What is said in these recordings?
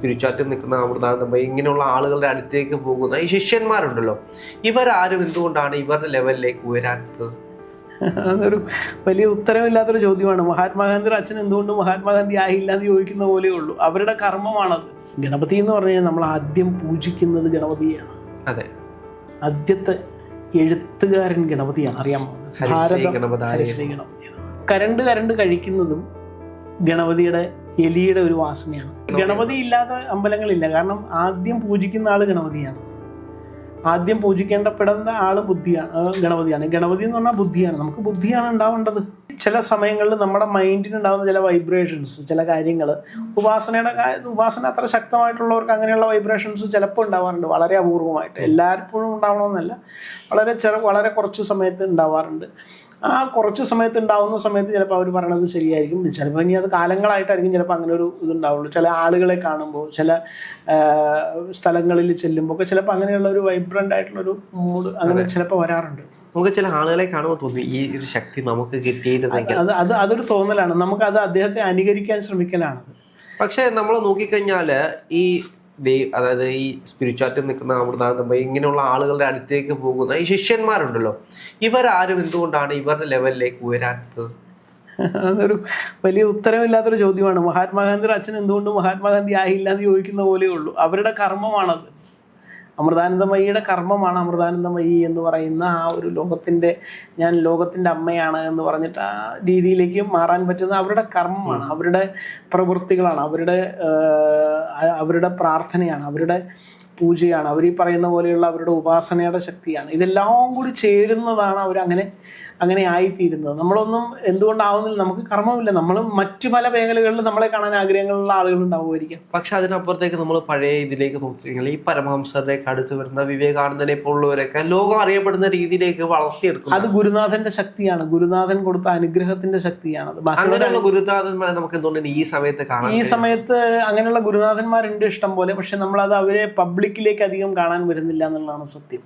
Spirituality നിൽക്കുന്ന അമൃതാനന്ദമയി ഇങ്ങനെയുള്ള ആളുകളുടെ അടുത്തേക്ക് പോകുന്ന ഈ ശിഷ്യന്മാരുണ്ടല്ലോ. ഇവരാരും എന്തുകൊണ്ടാണ് ഇവരുടെ ലെവലിലേക്ക് ഉയരാത്തത്? അതൊരു വലിയ ഉത്തരമില്ലാത്തൊരു ചോദ്യമാണ്. മഹാത്മാഗാന്ധിയുടെ അച്ഛൻ എന്തുകൊണ്ട് മഹാത്മാഗാന്ധി ആയില്ല എന്ന് ചോദിക്കുന്ന പോലെയേ ഉള്ളൂ. അവരുടെ കർമ്മമാണത്. ഗണപതി എന്ന് പറഞ്ഞു കഴിഞ്ഞാൽ നമ്മൾ ആദ്യം പൂജിക്കുന്നത് ഗണപതിയാണ്. അതെ. ആദ്യത്തെ എഴുത്തുകാരൻ ഗണപതിയാണ്. അറിയാമോ? ഭാരതം ഗണപതായ ഹരിശ്രീ ഗണപതിയാണ് കരണ്ട് കരണ്ട് കഴിക്കുന്നതും ഗണപതിയുടെ എലിയുടെ ഒരു വാസനയാണ്. ഗണപതി. ഇല്ലാത്ത അമ്പലങ്ങളില്ല. കാരണം ആദ്യം പൂജിക്കുന്ന ആൾ ഗണപതിയാണ്. ആദ്യം പൂജിക്കേണ്ടപ്പെടുന്ന ആൾ ബുദ്ധിയാണ് ഗണപതിയാണ്. ഗണപതി എന്ന് പറഞ്ഞാൽ ബുദ്ധിയാണ്. നമുക്ക് ബുദ്ധിയാണ് ഉണ്ടാവേണ്ടത്. ചില സമയങ്ങളിൽ നമ്മുടെ മൈൻഡിന് ഉണ്ടാകുന്ന ചില വൈബ്രേഷൻസ് ചില കാര്യങ്ങൾ ഉപാസനയുടെ ഉപാസന അത്ര ശക്തമായിട്ടുള്ളവർക്ക് അങ്ങനെയുള്ള വൈബ്രേഷൻസ് ചിലപ്പോൾ ഉണ്ടാവാറുണ്ട്. വളരെ അപൂർവമായിട്ട്. എല്ലാവർക്കും ഉണ്ടാവണമെന്നല്ല. വളരെ ചെറു വളരെ കുറച്ച് സമയത്ത് ഉണ്ടാവാറുണ്ട്. ആ കുറച്ച് സമയത്ത് ഉണ്ടാവുന്ന സമയത്ത് ചിലപ്പോൾ അവർ പറയണത് ശരിയായിരിക്കും. ചിലപ്പോൾ ഇനി അത് കാലങ്ങളായിട്ടായിരിക്കും ചിലപ്പോൾ അങ്ങനെ ഒരു ഇതുണ്ടാവുള്ളൂ. ചില ആളുകളെ കാണുമ്പോൾ ചില സ്ഥലങ്ങളിൽ ചെല്ലുമ്പോൾ ഒക്കെ ചിലപ്പോൾ അങ്ങനെയുള്ള ഒരു വൈബ്രന്റ് ആയിട്ടുള്ള ഒരു മൂഡ് അങ്ങനെ ചിലപ്പോൾ വരാറുണ്ട്. നമുക്ക് ചില ആളുകളെ കാണുമ്പോൾ തോന്നി ഈ ഒരു ശക്തി നമുക്ക് കിട്ടിയിരുന്നെങ്കിൽ അത് അത് അതൊരു തോന്നലാണ്. നമുക്ക് അത് അദ്ദേഹത്തെ അനുകരിക്കാൻ ശ്രമിക്കലാണ്. പക്ഷെ നമ്മൾ നോക്കിക്കഴിഞ്ഞാൽ ഈ ദൈ അതായത് ഈ സ്പിരിച്വാലിറ്റി നിൽക്കുന്ന അമൃതാനന്ദമയി ഇങ്ങനെയുള്ള ആളുകളുടെ അടുത്തേക്ക് പോകുന്ന ഈ ശിഷ്യന്മാരുണ്ടല്ലോ. ഇവരാരും എന്തുകൊണ്ടാണ് ഇവരുടെ ലെവലിലേക്ക് ഉയരാത്തത്? അതൊരു വലിയ ഉത്തരമില്ലാത്തൊരു ചോദ്യമാണ്. മഹാത്മാഗാന്ധിയുടെ അച്ഛൻ എന്തുകൊണ്ട് മഹാത്മാഗാന്ധി ആയില്ല എന്ന് ചോദിക്കുന്ന പോലെയേ ഉള്ളൂ. അവരുടെ കർമ്മമാണത്. അമൃതാനന്ദമയിയുടെ കർമ്മമാണ് അമൃതാനന്ദമയി എന്ന് പറയുന്ന ആ ഒരു ലോകത്തിന്റെ ഞാൻ ലോകത്തിന്റെ അമ്മയാണ് എന്ന് പറഞ്ഞിട്ട് ആ രീതിയിലേക്ക് മാറാൻ പറ്റുന്ന അവരുടെ കർമ്മമാണ് അവരുടെ പ്രവൃത്തികളാണ് അവരുടെ അവരുടെ പ്രാർത്ഥനയാണ് അവരുടെ പൂജയാണ് അവർ ഈ പറയുന്ന പോലെയുള്ള അവരുടെ ഉപാസനയുടെ ശക്തിയാണ്. ഇതെല്ലാം കൂടി ചേരുന്നതാണ് അവരങ്ങനെ അങ്ങനെ ആയിത്തീരുന്നത് നമ്മളൊന്നും എന്തുകൊണ്ടാവുന്നില്ല നമുക്ക് കർമ്മമില്ല. നമ്മൾ മറ്റു പല മേഖലകളിൽ നമ്മളെ കാണാൻ ആഗ്രഹങ്ങളുള്ള ആളുകൾ ഉണ്ടാവുമായിരിക്കും പക്ഷെ അതിനപ്പുറത്തേക്ക് നമ്മൾ പഴയ ഇതിലേക്ക് നോക്കിക്കഴിഞ്ഞാൽ ഈ പരമഹംസരിലേക്ക് അടുത്ത് വരുന്ന വിവേകാനന്ദനെ പോലുള്ളവരൊക്കെ ലോകം അറിയപ്പെടുന്ന രീതിയിലേക്ക് വളർത്തിയെടുക്കും അത് ഗുരുനാഥന്റെ ശക്തിയാണ്. ഗുരുനാഥൻ കൊടുത്ത അനുഗ്രഹത്തിന്റെ ശക്തിയാണ് അങ്ങനെയുള്ള ഗുരുനാഥന്മാരെ നമുക്ക് എന്തുകൊണ്ടാണ് ഈ സമയത്ത് കാണാം ഈ സമയത്ത് അങ്ങനെയുള്ള ഗുരുനാഥന്മാരുണ്ട് ഇഷ്ടം പോലെ പക്ഷെ നമ്മളത് അവരെ പബ്ലിക്കിലേക്ക് അധികം കാണാൻ വരുന്നില്ല എന്നുള്ളതാണ് സത്യം.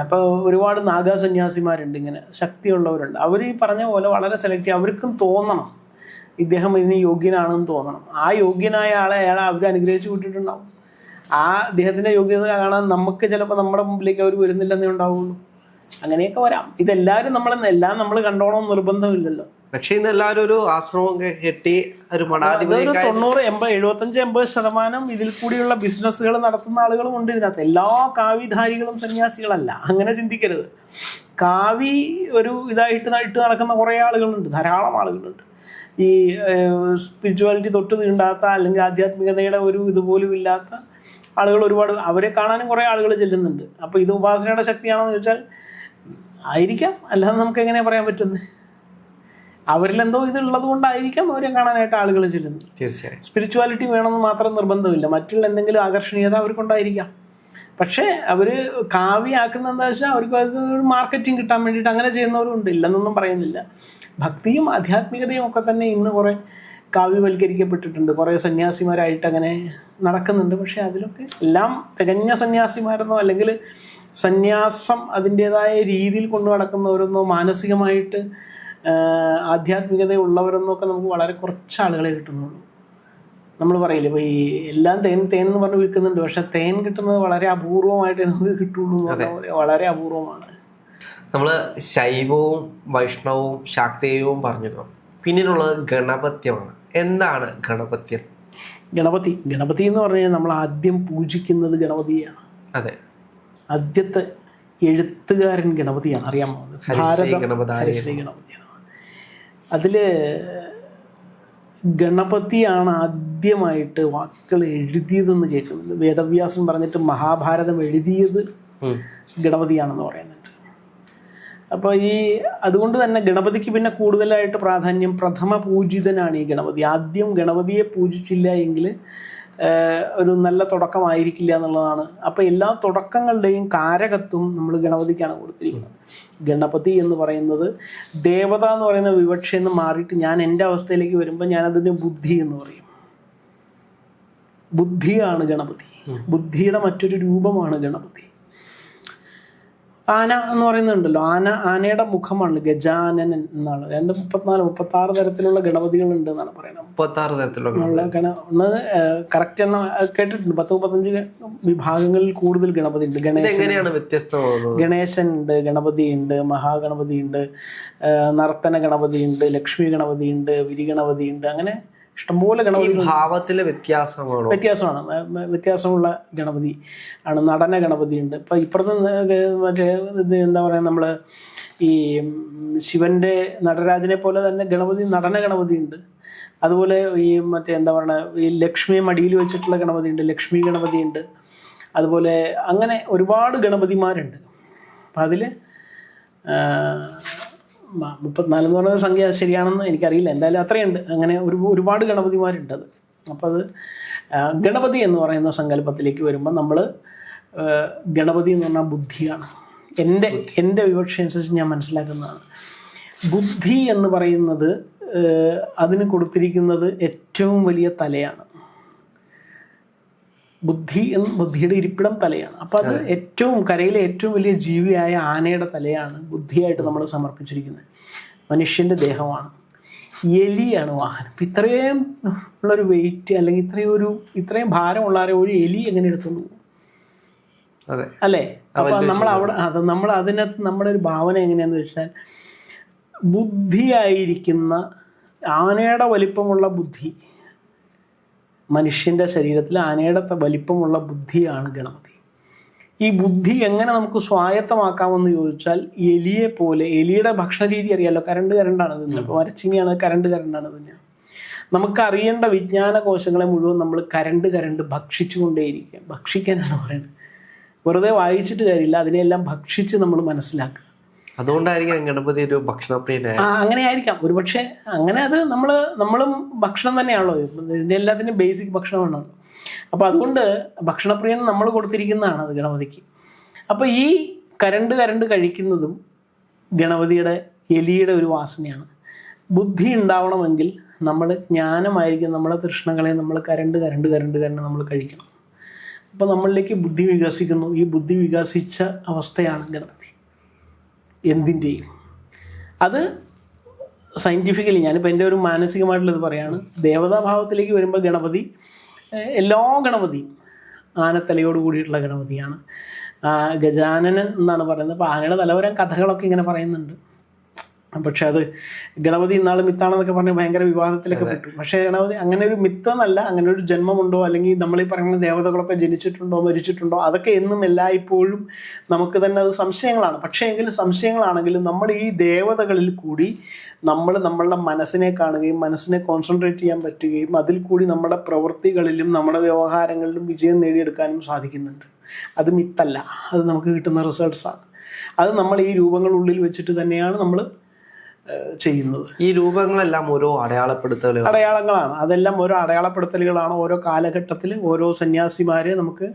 അപ്പോൾ ഒരുപാട് നാഗാ സന്യാസിമാരുണ്ട് ഇങ്ങനെ ശക്തിയുള്ളവരുണ്ട്. അവർ ഈ പറഞ്ഞ പോലെ വളരെ സെലക്ട് അവർക്കും തോന്നണം. ഇദ്ദേഹം ഇതിന് യോഗ്യനാണെന്ന് തോന്നണം. ആ യോഗ്യനായ ആളെ അയാളെ അവർ അനുഗ്രഹിച്ചു വിട്ടിട്ടുണ്ടാവും. ആ അദ്ദേഹത്തിന്റെ യോഗ്യത കാണാൻ നമുക്ക് ചിലപ്പോൾ നമ്മുടെ മുമ്പിലേക്ക് അവർ വരുന്നില്ലെന്നേ ഉണ്ടാവുള്ളൂ. അങ്ങനെയൊക്കെ വരാം. ഇതെല്ലാവരും നമ്മളെന്ന് എല്ലാം നമ്മൾ കണ്ടോണമെന്ന് നിർബന്ധമില്ലല്ലോ. പക്ഷെ ഇന്ന് എല്ലാവരും ഒരു ആശ്രമം കെട്ടി ഒരു മഠാധിപതിയൊക്കെ തൊണ്ണൂറ് എൺപത് എഴുപത്തഞ്ച് എൺപത് ശതമാനം ഇതിൽ കൂടിയുള്ള ബിസിനസ്സുകൾ നടത്തുന്ന ആളുകളും ഉണ്ട് ഇതിനകത്ത്. എല്ലാ കാവിധാരികളും സന്യാസികളല്ല. അങ്ങനെ ചിന്തിക്കരുത്. കാവി ഒരു ഇതായിട്ട് ഇട്ട് നടക്കുന്ന കുറേ ആളുകളുണ്ട്. ധാരാളം ആളുകളുണ്ട്. ഈ സ്പിരിച്വാലിറ്റി തൊട്ട് തീണ്ടാത്ത അല്ലെങ്കിൽ ആധ്യാത്മികതയുടെ ഒരു ഇതുപോലും ഇല്ലാത്ത ആളുകൾ ഒരുപാട് അവരെ കാണാനും കുറേ ആളുകൾ ചെല്ലുന്നുണ്ട്. അപ്പോൾ ഇത് ഉപാസനയുടെ ശക്തിയാണോ എന്ന് ചോദിച്ചാൽ ആയിരിക്കാം. അല്ലാതെ നമുക്ക് എങ്ങനെ പറയാൻ പറ്റുന്നത്? അവരിലെന്തോ ഇതുള്ളത് കൊണ്ടായിരിക്കാം അവരെ കാണാനായിട്ട് ആളുകൾ ചെല്ലുന്നത്. തീർച്ചയായും. സ്പിരിച്വാലിറ്റി വേണമെന്ന് മാത്രം നിർബന്ധമില്ല. മറ്റുള്ള എന്തെങ്കിലും ആകർഷണീയത അവർക്കുണ്ടായിരിക്കാം. പക്ഷേ അവർ കാവ്യാക്കുന്ന എന്താ വെച്ചാൽ അവർക്ക് അത് ഒരു മാർക്കറ്റിംഗ് കിട്ടാൻ വേണ്ടിയിട്ട് അങ്ങനെ ചെയ്യുന്നവരും ഉണ്ട്. ഇല്ലെന്നൊന്നും പറയുന്നില്ല. ഭക്തിയും ആധ്യാത്മികതയും ഒക്കെ തന്നെ ഇന്ന് കുറേ കാവ്യവൽക്കരിക്കപ്പെട്ടിട്ടുണ്ട്. കുറേ സന്യാസിമാരായിട്ട് അങ്ങനെ നടക്കുന്നുണ്ട്. പക്ഷേ അതിലൊക്കെ എല്ലാം തികഞ്ഞ സന്യാസിമാരെന്നോ അല്ലെങ്കിൽ സന്യാസം അതിന്റെതായ രീതിയിൽ കൊണ്ടു നടക്കുന്നവരെന്നോ മാനസികമായിട്ട് ആധ്യാത്മികത ഉള്ളവരെന്നൊക്കെ നമുക്ക് വളരെ കുറച്ച് ആളുകളെ കിട്ടുന്നുള്ളൂ. നമ്മൾ പറയില്ലേ ഇപ്പോൾ ഈ എല്ലാം തേൻ തേൻ എന്ന് പറഞ്ഞ് വിൽക്കുന്നുണ്ട് പക്ഷെ തേൻ കിട്ടുന്നത് വളരെ അപൂർവമായിട്ട് നമുക്ക് കിട്ടുള്ളൂ വളരെ അപൂർവമാണ്. നമ്മൾ ശൈവവും വൈഷ്ണവും ശാക്തേയവും പറഞ്ഞിരുന്നു. പിന്നീടുള്ളത് ഗണപത്യമാണ്. എന്താണ് ഗണപത്യം? ഗണപതി ഗണപതി എന്ന് പറഞ്ഞു കഴിഞ്ഞാൽ നമ്മൾ ആദ്യം പൂജിക്കുന്നത് ഗണപതിയാണ്. അതെ. ആദ്യത്തെ എഴുത്തുകാരൻ ഗണപതിയാണ്. അറിയാമോ? ഗണപതി ഭാരതം ഗണപതിയാണ്. അതിൽ ഗണപതിയാണ് ആദ്യമായിട്ട് വാക്കുകൾ എഴുതിയതെന്ന് കേൾക്കുന്നുണ്ട് വേദവ്യാസൻ പറഞ്ഞിട്ട് മഹാഭാരതം എഴുതിയത്. ഗണപതിയാണെന്ന് പറയുന്നുണ്ട്. അപ്പോൾ ഈ അതുകൊണ്ട് തന്നെ ഗണപതിക്ക് പിന്നെ കൂടുതലായിട്ട് പ്രാധാന്യം പ്രഥമ പൂജിതനാണ് ഈ ഗണപതി. ആദ്യം ഗണപതിയെ പൂജിച്ചില്ല എങ്കിൽ ഒരു നല്ല തുടക്കമായിരിക്കില്ല എന്നുള്ളതാണ്. അപ്പോൾ എല്ലാ തുടക്കങ്ങളുടെയും കാരകത്വം നമ്മൾ ഗണപതിക്കാണ് കൊടുത്തിരിക്കുന്നത്. ഗണപതി എന്ന് പറയുന്നത് ദേവത എന്ന് പറയുന്ന വിവക്ഷ എന്ന് മാറിയിട്ട് ഞാൻ എന്റെ അവസ്ഥയിലേക്ക് വരുമ്പോൾ ഞാനതിന് ബുദ്ധി എന്ന് പറയും. ബുദ്ധിയാണ് ഗണപതി. ബുദ്ധിയുടെ മറ്റൊരു രൂപമാണ് ഗണപതി. ആന എന്ന് പറയുന്നുണ്ടല്ലോ. ആന ആനയുടെ മുഖമാണ് ഗജാനൻ എന്നാണ്. രണ്ട് മുപ്പത്തിനാല് മുപ്പത്തി ആറ് തരത്തിലുള്ള ഗണപതികൾ ഉണ്ട് എന്നാണ് പറയുന്നത്. മുപ്പത്തി ആറ് തരത്തിലുള്ള ഗണ ഒന്ന് കറക്റ്റ് എണ്ണം കേട്ടിട്ടുണ്ട്. പത്ത് മുപ്പത്തഞ്ച് വിഭാഗങ്ങളിൽ കൂടുതൽ ഗണപതി ഉണ്ട്. വ്യത്യസ്തമാകുന്നത്? ഗണേശൻ ഉണ്ട് ഗണപതി ഉണ്ട് മഹാഗണപതി ഉണ്ട് നർത്തന ഗണപതി ഉണ്ട് ലക്ഷ്മി ഗണപതി ഉണ്ട് വിരിഗണപതി ഉണ്ട്. അങ്ങനെ ഇഷ്ടംപോലെ ഗണപതി ഭാവത്തിലെ വ്യത്യാസമാണ്? വ്യത്യാസമാണ്. വ്യത്യാസമുള്ള ഗണപതി ആണ്. നടന ഗണപതി ഉണ്ട് ഇപ്പൊ ഇപ്പുറത്ത് മറ്റേ എന്താ പറയാ നമ്മൾ ഈ ശിവന്റെ നടരാജനെ പോലെ തന്നെ ഗണപതി നടന ഗണപതി ഉണ്ട് അതുപോലെ ഈ മറ്റേ എന്താ പറയുക ഈ ലക്ഷ്മി മടിയിൽ വെച്ചിട്ടുള്ള ഗണപതി ഉണ്ട് ലക്ഷ്മി ഗണപതി ഉണ്ട് അതുപോലെ അങ്ങനെ ഒരുപാട് ഗണപതിമാരുണ്ട്. അപ്പം അതിൽ മുപ്പത്തിനാല് എന്ന് പറയുന്ന സംഖ്യ ശരിയാണെന്ന് എനിക്കറിയില്ല. എന്തായാലും അത്രയുണ്ട്. അങ്ങനെ ഒരു ഒരുപാട് ഗണപതിമാരുണ്ട് അത്. അപ്പോൾ അത് ഗണപതി എന്ന് പറയുന്ന സങ്കല്പത്തിലേക്ക് വരുമ്പോൾ നമ്മൾ ഗണപതി എന്ന് പറഞ്ഞാൽ ബുദ്ധിയാണ്. എന്റെ എന്റെ വിവക്ഷ അനുസരിച്ച് ഞാൻ മനസ്സിലാക്കുന്നതാണ്. ബുദ്ധി എന്ന് പറയുന്നത് അതിന് കൊടുത്തിരിക്കുന്നത് ഏറ്റവും വലിയ തലയാണ്. ബുദ്ധി എന്ന് ബുദ്ധിയുടെ ഇരിപ്പിടം തലയാണ്. അപ്പൊ അത് ഏറ്റവും കരയിലെ ഏറ്റവും വലിയ ജീവിയായ ആനയുടെ തലയാണ് ബുദ്ധിയായിട്ട് നമ്മൾ സമർപ്പിച്ചിരിക്കുന്നത്. മനുഷ്യന്റെ ദേഹമാണ്. എലിയാണ് വാഹനം. ഇപ്പൊ ഇത്രയും ഉള്ളൊരു വെയിറ്റ് അല്ലെങ്കിൽ ഇത്രയും ഒരു ഇത്രയും ഭാരമുള്ള ആരെ ഒരു എലി എങ്ങനെ എടുത്തുകൊണ്ട് പോകും? അതെ. അല്ലേ? അപ്പൊ നമ്മൾ അവിടെ അത് നമ്മൾ അതിനകത്ത് നമ്മുടെ ഒരു ഭാവന എങ്ങനെയാന്ന് വെച്ചാൽ ബുദ്ധിയായിരിക്കുന്ന ആനയുടെ വലിപ്പമുള്ള ബുദ്ധി മനുഷ്യന്റെ ശരീരത്തിൽ ആനയുടെ വലിപ്പമുള്ള ബുദ്ധിയാണ് ഗണപതി. ഈ ബുദ്ധി എങ്ങനെ നമുക്ക് സ്വായത്തമാക്കാമെന്ന് ചോദിച്ചാൽ എലിയെ പോലെ എലിയുടെ ഭക്ഷണ രീതി അറിയാലോ? കരണ്ട് കരണ്ടാണ് തന്നെ. ഇപ്പോൾ മരച്ചിങ്ങിയാണ് കരണ്ട് കരണ്ടാണ് തന്നെ. നമുക്ക് അറിയേണ്ട വിജ്ഞാന കോശങ്ങളെ മുഴുവൻ നമ്മൾ കരണ്ട് കരണ്ട് ഭക്ഷിച്ചുകൊണ്ടേയിരിക്കുക ഭക്ഷിക്കാനാണ് പറയുന്നത്. വെറുതെ വായിച്ചിട്ട് കാര്യമില്ല അതിനെല്ലാം ഭക്ഷിച്ച് നമ്മൾ മനസ്സിലാക്കുക. അതുകൊണ്ടായിരിക്കും ഗണപതി ഒരു ഭക്ഷണപ്രിയനായ അങ്ങനെ ആയിരിക്കാം ഒരുപക്ഷെ അങ്ങനെ അത് നമ്മൾ നമ്മളും ഭക്ഷണം തന്നെയാണല്ലോ. ഇതിന്റെ എല്ലാത്തിനും ബേസിക് ഭക്ഷണമാണ്. അപ്പോൾ അതുകൊണ്ട് ഭക്ഷണപ്രിയൻ നമ്മൾ കൊടുത്തിരിക്കുന്നതാണ് അത് ഗണപതിക്ക്. അപ്പോൾ ഈ കരണ്ട് കരണ്ട് കഴിക്കുന്നതും ഗണപതിയുടെ എലിയുടെ ഒരു വാസനയാണ്. ബുദ്ധി ഉണ്ടാവണമെങ്കിൽ നമ്മൾ ജ്ഞാനമായിരിക്കും. നമ്മളെ തൃഷ്ണകളെ നമ്മൾ കരണ്ട് കരണ്ട് കരണ്ട് കരണ്ട് നമ്മൾ കഴിക്കണം. അപ്പോൾ നമ്മളിലേക്ക് ബുദ്ധി വികസിക്കുന്നു. ഈ ബുദ്ധി വികസിച്ച അവസ്ഥയാണ് ഗണപതി. എന്തിന്റെയും അത് സയന്റിഫിക്കലി ഞാനിപ്പോൾ എന്റെ ഒരു മാനസികമായിട്ടുള്ളത് പറയാണ്. ദേവതാഭാവത്തിലേക്ക് വരുമ്പോൾ ഗണപതി എല്ലാ ഗണപതിയും ആനത്തലയോട് കൂടിയിട്ടുള്ള ഗണപതിയാണ്. ഗജാനനൻ എന്നാണ് പറയുന്നത്. അപ്പോൾ ആനയുടെ തലവരം കഥകളൊക്കെ ഇങ്ങനെ പറയുന്നുണ്ട്. പക്ഷെ അത് ഗണപതി ഇന്നാൾ മിത്താണെന്നൊക്കെ പറഞ്ഞ് ഭയങ്കര വിവാദത്തിലൊക്കെ പെട്ടു. പക്ഷേ ഗണപതി അങ്ങനെ ഒരു മിത്തെന്നല്ല അങ്ങനെ ഒരു ജന്മമുണ്ടോ അല്ലെങ്കിൽ നമ്മൾ ഈ പറയുന്ന ദേവതകളൊക്കെ ജനിച്ചിട്ടുണ്ടോ മരിച്ചിട്ടുണ്ടോ അതൊക്കെ എന്നും എല്ലായ്പ്പോഴും നമുക്ക് തന്നെ അത് സംശയങ്ങളാണ്. പക്ഷേ എങ്കിലും സംശയങ്ങളാണെങ്കിലും നമ്മൾ ഈ ദേവതകളിൽ കൂടി നമ്മൾ നമ്മളുടെ മനസ്സിനെ കാണുകയും മനസ്സിനെ കോൺസെൻട്രേറ്റ് ചെയ്യാൻ പറ്റുകയും അതിൽ കൂടി നമ്മുടെ പ്രവൃത്തികളിലും നമ്മുടെ വ്യവഹാരങ്ങളിലും വിജയം നേടിയെടുക്കാനും സാധിക്കുന്നുണ്ട്. അത് മിത്തല്ല. അത് നമുക്ക് കിട്ടുന്ന റിസൾട്ട്സാണ് അത് നമ്മൾ ഈ രൂപങ്ങളുള്ളിൽ വെച്ചിട്ട് തന്നെയാണ് നമ്മൾ ചെയ്യുന്നത്. ഈ രൂപങ്ങളെല്ലാം ഓരോ അടയാളപ്പെടുത്തലുകൾ അടയാളങ്ങളാണ്. അതെല്ലാം ഓരോ അടയാളപ്പെടുത്തലുകളാണ് ഓരോ കാലഘട്ടത്തിൽ ഓരോ സന്യാസിമാരെ നമുക്ക്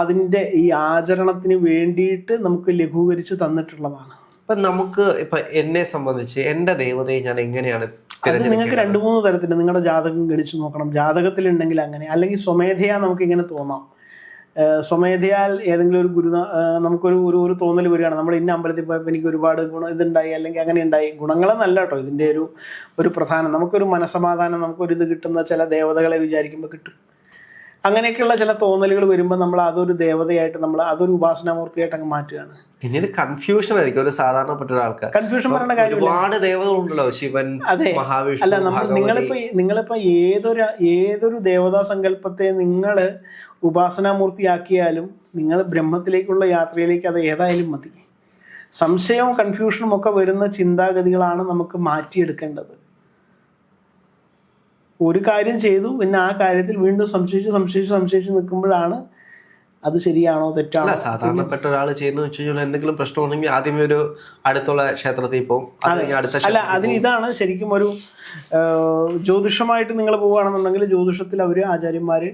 അതിന്റെ ഈ ആചരണത്തിന് വേണ്ടിയിട്ട് നമുക്ക് ലഘൂകരിച്ച് തന്നിട്ടുള്ളതാണ്. ഇപ്പം നമുക്ക് ഇപ്പൊ എന്നെ സംബന്ധിച്ച് എന്റെ ദേവതയെ ഞാൻ എങ്ങനെയാണ് അത് നിങ്ങൾക്ക് രണ്ട് മൂന്ന് തരത്തിൽ നിങ്ങളുടെ ജാതകം ഗണിച്ചു നോക്കണം. ജാതകത്തിലുണ്ടെങ്കിൽ അങ്ങനെ അല്ലെങ്കിൽ സ്വമേധയാ നമുക്ക് ഇങ്ങനെ തോന്നാം. സ്വമേധയാൽ ഏതെങ്കിലും ഒരു ഗുരു നമുക്കൊരു ഒരു ഒരു തോന്നൽ വരികയാണ്. നമ്മുടെ ഇന്ന അമ്പലത്തിൽ പോയപ്പോൾ എനിക്ക് ഒരുപാട് ഗുണം ഇതുണ്ടായി അല്ലെങ്കിൽ അങ്ങനെ ഉണ്ടായി. ഗുണങ്ങളെന്നല്ല കേട്ടോ. ഇതിന്റെ ഒരു ഒരു പ്രധാനം. നമുക്കൊരു മനസമാധാനം നമുക്കൊരു ഇത് കിട്ടുന്ന ചില ദേവതകളെ വിചാരിക്കുമ്പോൾ കിട്ടും. അങ്ങനെയൊക്കെയുള്ള ചില തോന്നലുകൾ വരുമ്പോൾ നമ്മൾ അതൊരു ദേവതയായിട്ട് നമ്മൾ അതൊരു ഉപാസനാമൂർത്തിയായിട്ട് അങ്ങ് മാറ്റുകയാണ്. പിന്നീട് കൺഫ്യൂഷൻ ആയിരിക്കും ഒരു സാധാരണപ്പെട്ട ആൾക്കാർ. കൺഫ്യൂഷൻ പറയേണ്ട കാര്യം ഒരുപാട് ദേവതകളുണ്ടല്ലോ ശിവൻ അതെ. മഹാവിഷ്ണു അല്ല നമ്മൾ നിങ്ങളിപ്പോ നിങ്ങളിപ്പോ ഏതൊരു ഏതൊരു ദേവതാ സങ്കല്പത്തെ നിങ്ങൾ ഉപാസനാമൂർത്തിയാക്കിയാലും നിങ്ങൾ ബ്രഹ്മത്തിലേക്കുള്ള യാത്രയിലേക്ക് അത് ഏതായാലും മതി. സംശയവും കൺഫ്യൂഷനും ഒക്കെ വരുന്ന ചിന്താഗതികളാണ് നമുക്ക് മാറ്റിയെടുക്കേണ്ടത്. ഒരു കാര്യം ചെയ്തു പിന്നെ ആ കാര്യത്തിൽ വീണ്ടും സംശയിച്ച് സംശയിച്ച് സംശയിച്ച് നിൽക്കുമ്പോഴാണ് അത് ശരിയാണോ തെറ്റാണോ? സാധാരണപ്പെട്ട ഒരാൾ ചെയ്യുന്ന വെച്ച് കഴിഞ്ഞാൽ എന്തെങ്കിലും പ്രശ്നമുണ്ടെങ്കിൽ ആദ്യമേ ഒരു അടുത്തുള്ള ക്ഷേത്രത്തിൽ പോകും അടുത്ത അല്ല അതിന് ഇതാണ് ശരിക്കും ഒരു ജ്യോതിഷമായിട്ട് നിങ്ങൾ പോവുകയാണെന്നുണ്ടെങ്കിൽ ജ്യോതിഷത്തിൽ അവർ ആചാര്യന്മാർ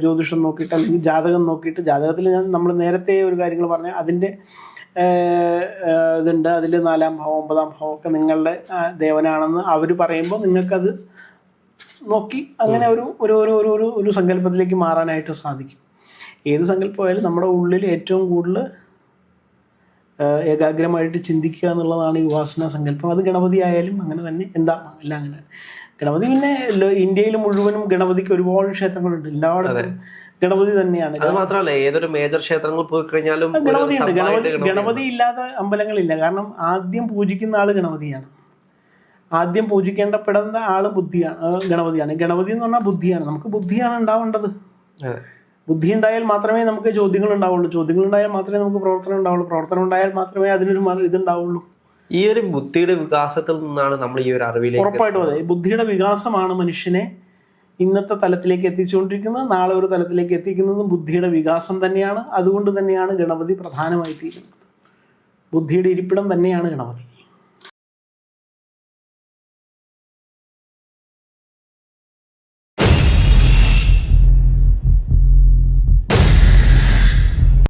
ജ്യോതിഷം നോക്കിയിട്ട് അല്ലെങ്കിൽ ജാതകം നോക്കിയിട്ട് ജാതകത്തിൽ ഞാൻ നമ്മൾ നേരത്തെ ഒരു കാര്യങ്ങൾ പറഞ്ഞ അതിന്റെ ഇതുണ്ട്. അതിൽ നാലാം ഭാവം ഒമ്പതാം ഭാവം ഒക്കെ നിങ്ങളുടെ ദേവനാണെന്ന് അവർ പറയുമ്പോൾ നിങ്ങൾക്കത് നോക്കി അങ്ങനെ ഒരു ഒരു ഒരു ഒരു ഒരു ഒരു സങ്കല്പത്തിലേക്ക് മാറാനായിട്ട് സാധിക്കും. ഏത് സങ്കല്പമായാലും നമ്മുടെ ഉള്ളിൽ ഏറ്റവും കൂടുതൽ ഏകാഗ്രമായിട്ട് ചിന്തിക്കുക എന്നുള്ളതാണ് ഈ ഉപാസന സങ്കല്പം. അത് ഗണപതി ആയാലും അങ്ങനെ തന്നെ എന്താ എല്ലാം അങ്ങനെ. ഗണപതി പിന്നെ ഇന്ത്യയിൽ മുഴുവനും ഗണപതിക്ക് ഒരുപാട് ക്ഷേത്രങ്ങളുണ്ട്. എല്ലായിടത്തും ഗണപതി തന്നെയാണ്. അത് മാത്രമല്ല ഏതൊരു മേജർ ക്ഷേത്രങ്ങൾ പോയി കഴിഞ്ഞാലും ഗണപതി ഗണപതി ഇല്ലാത്ത അമ്പലങ്ങളില്ല. കാരണം ആദ്യം പൂജിക്കുന്ന ആൾ ഗണപതിയാണ്. ആദ്യം പൂജിക്കേണ്ടപ്പെടുന്ന ആൾ ബുദ്ധിയാണ് ഗണപതിയാണ്. ഗണപതി എന്ന് പറഞ്ഞാൽ ബുദ്ധിയാണ്. നമുക്ക് ബുദ്ധിയാണ് ഉണ്ടാവേണ്ടത്. ബുദ്ധി ഉണ്ടായാൽ മാത്രമേ നമുക്ക് ചോദ്യങ്ങൾ ഉണ്ടാവുള്ളൂ. ചോദ്യങ്ങൾ ഉണ്ടായാൽ മാത്രമേ നമുക്ക് പ്രവർത്തനം ഉണ്ടാവുള്ളൂ. പ്രവർത്തനം ഉണ്ടായാൽ മാത്രമേ അതിനൊരു ഇതുണ്ടാവുള്ളൂ. ഈ ഒരു ബുദ്ധിയുടെ വികാസത്തിൽ നിന്നാണ് നമ്മൾ ഈ ഒരു അറിവിലേക്ക് ഉറപ്പായിട്ടും അതെ. ബുദ്ധിയുടെ വികാസമാണ് മനുഷ്യനെ ഇന്നത്തെ തലത്തിലേക്ക് എത്തിച്ചുകൊണ്ടിരിക്കുന്നത്. നാളെ ഒരു തലത്തിലേക്ക് എത്തിക്കുന്നതും ബുദ്ധിയുടെ വികാസം തന്നെയാണ്. അതുകൊണ്ട് തന്നെയാണ് ഗണപതി പ്രധാനമായി തീരുന്നത് ബുദ്ധിയുടെ ഇരിപ്പിടം തന്നെയാണ് ഗണപതി.